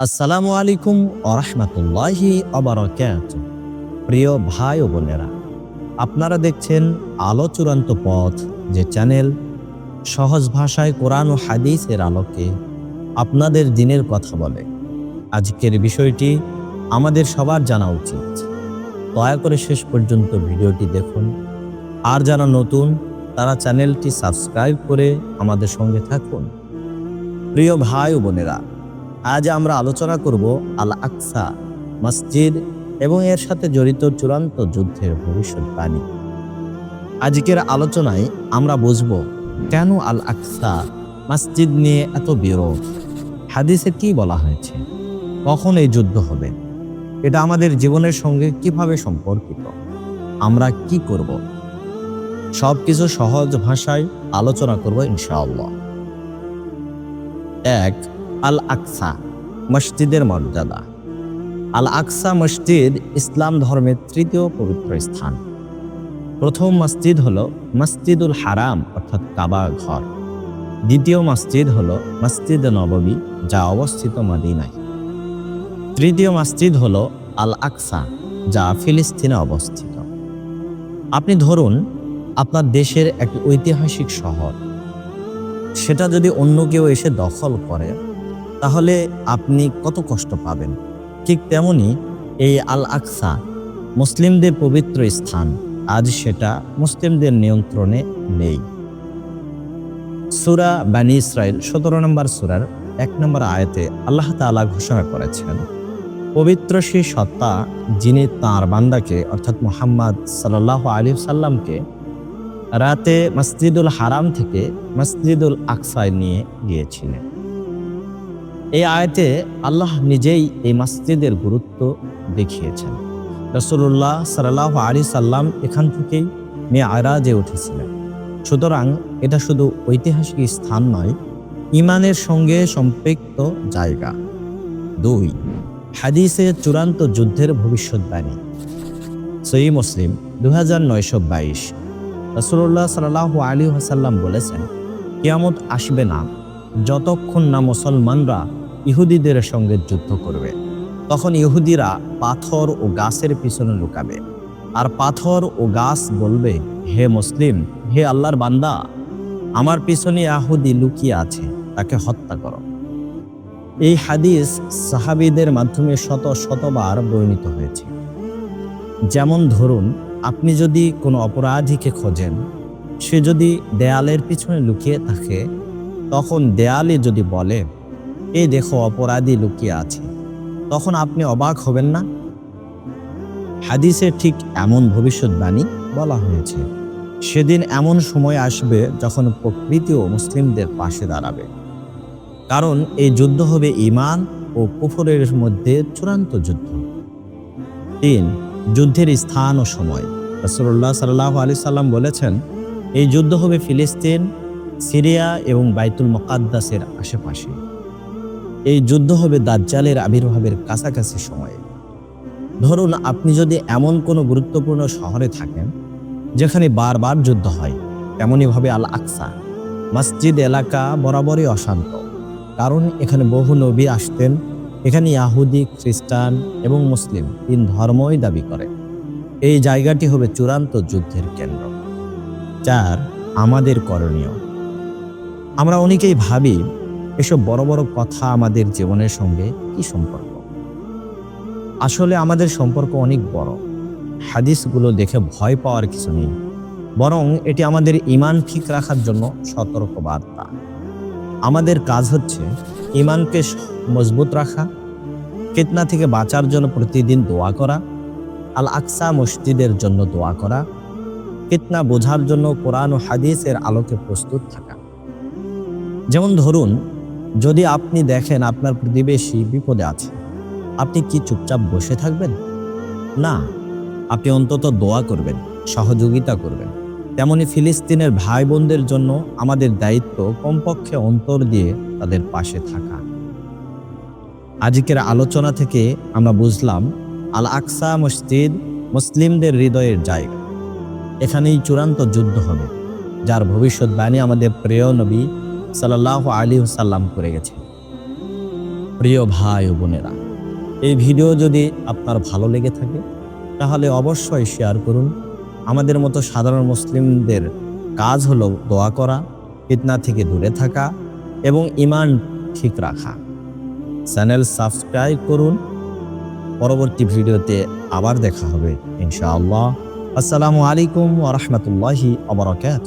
আসসালামু আলাইকুম আরহামতুল্লাহি অবরকাত প্রিয় ভাই ও বোনেরা, আপনারা দেখছেন আলো চূড়ান্ত পথ যে চ্যানেল সহজ ভাষায় কোরআন ও হাদিসের আলোকে আপনাদের দিনের কথা বলে। আজকের বিষয়টি আমাদের সবার জানা উচিত। দয়া করে শেষ পর্যন্ত ভিডিওটি দেখুন। আর যারা নতুন, তারা চ্যানেলটি সাবস্ক্রাইব করে আমাদের সঙ্গে থাকুন। প্রিয় ভাই ও বোনেরা আজ আমরা আলোচনা করব আল আকসা মসজিদ এবং এর সাথে জড়িত চূড়ান্ত যুদ্ধের ভবিষ্যৎবাণী আজকের আলোচনায় আমরা বুঝব কেন আল আকসা মসজিদ নিয়ে এত বিরোধ? হাদিসে কি বলা হয়েছে? কখন এই যুদ্ধ হবে? এটা আমাদের জীবনের সঙ্গে কীভাবে সম্পর্কিত? আমরা কি করব? সব কিছু সহজ ভাষায় আলোচনা করব ইনশাআল্লাহ। এক আল আকসা মসজিদের মর্যাদা। আল আকসা মসজিদ ইসলাম ধর্মের তৃতীয় পবিত্র স্থান। প্রথম মসজিদ হল মসজিদুল হারাম, অর্থাৎ কাবা ঘর। দ্বিতীয় মসজিদ হল মসজিদ নববী, যা অবস্থিত মদিনায়। তৃতীয় মসজিদ হল আল আকসা যা ফিলিস্তিনে অবস্থিত। আপনি ধরুন, আপনার দেশের একটি ঐতিহাসিক শহর। সেটা যদি অন্য কেউ এসে দখল করে তাহলে আপনি কত কষ্ট পাবেন? ঠিক তেমনি এই আল আকসা মুসলিমদের পবিত্র স্থান, আজ সেটা মুসলিমদের নিয়ন্ত্রণে নেই। সুরা বানি ইসরায়েল সতেরো নম্বর সুরার এক নম্বর আয়াতে আল্লাহ তাআলা ঘোষণা করেছেন, পবিত্র সেই সত্তা যিনি তাঁর বান্দাকে, অর্থাৎ মোহাম্মদ সাল্লাহ আলী সাল্লামকে রাতে মসজিদুল হারাম থেকে মসজিদুল আকসায় নিয়ে গিয়েছিলেন। এই আয়তে আল্লাহ নিজেই এই মসজিদের গুরুত্ব দেখিয়েছেন। রসুল্লাহ সাল্লাহ আলী সাল্লাম এখান থেকেই মেয়ে আয়রাজে উঠেছিলেন। সুতরাং এটা শুধু ঐতিহাসিক স্থান নয় ইমানের সঙ্গে সম্পৃক্ত জায়গা। দুই, হাদিসে চূড়ান্ত যুদ্ধের ভবিষ্যৎবাণী সই মুসলিম দু হাজার নয়শো বাইশ। রসুল্লাহ সাল্লাহ আলী হাসাল্লাম বলেছেন, কিয়ামত আসবে না যতক্ষণ না মুসলমানরা ইহুদিদের সঙ্গে যুদ্ধ করবে, তখন ইহুদিরা পাথর ও গাছের পিছনে লুকাবে। আর পাথর ও গাছ বলবে, হে মুসলিম, হে আল্লাহর বান্দা, আমার পিছনে আহুদি লুকিয়ে আছে, তাকে হত্যা করো। এই হাদিস সাহাবিদের মাধ্যমে শত শতবার বর্ণিত হয়েছে। যেমন ধরুন, আপনি যদি কোনো অপরাধীকে খোঁজেন, সে যদি দেয়ালের পিছনে লুকিয়ে থাকে তখন দেয়ালে যদি বলে, এ দেখো অপরাধী লুকিয়ে আছে, তখন আপনি অবাক হবেন না? হাদিসে ঠিক এমন ভবিষ্যৎবাণী বলা হয়েছে, সেদিন এমন সময় আসবে যখন প্রকৃতিও মুসলিমদের পাশে দাঁড়াবে। কারণ এই যুদ্ধ হবে ইমান ও কুফরের মধ্যে চূড়ান্ত যুদ্ধ। তিন, যুদ্ধের স্থান ও সময়। রসুল্লাহ সাল্লাহ আলি সাল্লাম বলেছেন, এই যুদ্ধ হবে ফিলিস্তিন সিরিয়া এবং বাইতুল মকাদ্দাসের আশেপাশে। এই যুদ্ধ হবে দাজ্জালের আবির্ভাবের কাছাকাছি সময়ে। ধরুন আপনি যদি এমন কোনো গুরুত্বপূর্ণ শহরে থাকেন, যেখানে বারবার যুদ্ধ হয় তেমনইভাবে আল আকসা মসজিদ এলাকা বরাবরই অশান্ত। কারণ এখানে বহু নবী আসতেন, এখানে ইয়াহুদি, খ্রিস্টান এবং মুসলিম তিন ধর্মই দাবি করে। এই জায়গাটি হবে চূড়ান্ত যুদ্ধের কেন্দ্র। চার, আমাদের করণীয়। আমরা অনেকেই ভাবি, এসব বড় বড় কথা আমাদের জীবনের সঙ্গে কি সম্পর্ক? আসলে আমাদের সম্পর্ক অনেক বড়। হাদিসগুলো দেখে ভয় পাওয়ার কিছু নেই। বরং এটি আমাদের ইমান ঠিক রাখার জন্য সতর্ক বার্তা আমাদের কাজ হচ্ছে ইমানকে মজবুত রাখা, ফিতনা থেকে বাঁচার জন্য প্রতিদিন দোয়া করা আল আকসা মসজিদের জন্য দোয়া করা, ফিতনা বোঝার জন্য কোরআন ও হাদিসের আলোকে প্রস্তুত থাকা। যেমন ধরুন, যদি আপনি দেখেন আপনার প্রতিবেশী বিপদে আছে, আপনি কি চুপচাপ বসে থাকবেন? না, আপনি অন্তত দোয়া করবেন, সহযোগিতা করবেন। তেমনি ফিলিস্তিনের ভাই বোনদের জন্য আমাদের দায়িত্ব কমপক্ষে অন্তর দিয়ে তাদের পাশে থাকা। আজকের আলোচনা থেকে আমরা বুঝলাম আল আকসা মসজিদ মুসলিমদের হৃদয়ের জায়গা। এখানেই চূড়ান্ত যুদ্ধ হবে, যার ভবিষ্যৎবাণী আমাদের প্রিয় নবী সাল্লাহ আলী সাল্লাম করে গেছে। প্রিয় ভাই ও বোনেরা, এই ভিডিও যদি আপনার ভালো লেগে থাকে, তাহলে অবশ্যই শেয়ার করুন। আমাদের মতো সাধারণ মুসলিমদের কাজ হলো দোয়া করা, ফিতনা থেকে দূরে থাকা এবং ইমান ঠিক রাখা। চ্যানেল সাবস্ক্রাইব করুন। পরবর্তী ভিডিওতে আবার দেখা হবে, ইনশাআল্লাহ। আসসালামু আলাইকুম ওরহমতুল্লাহি আবরকাত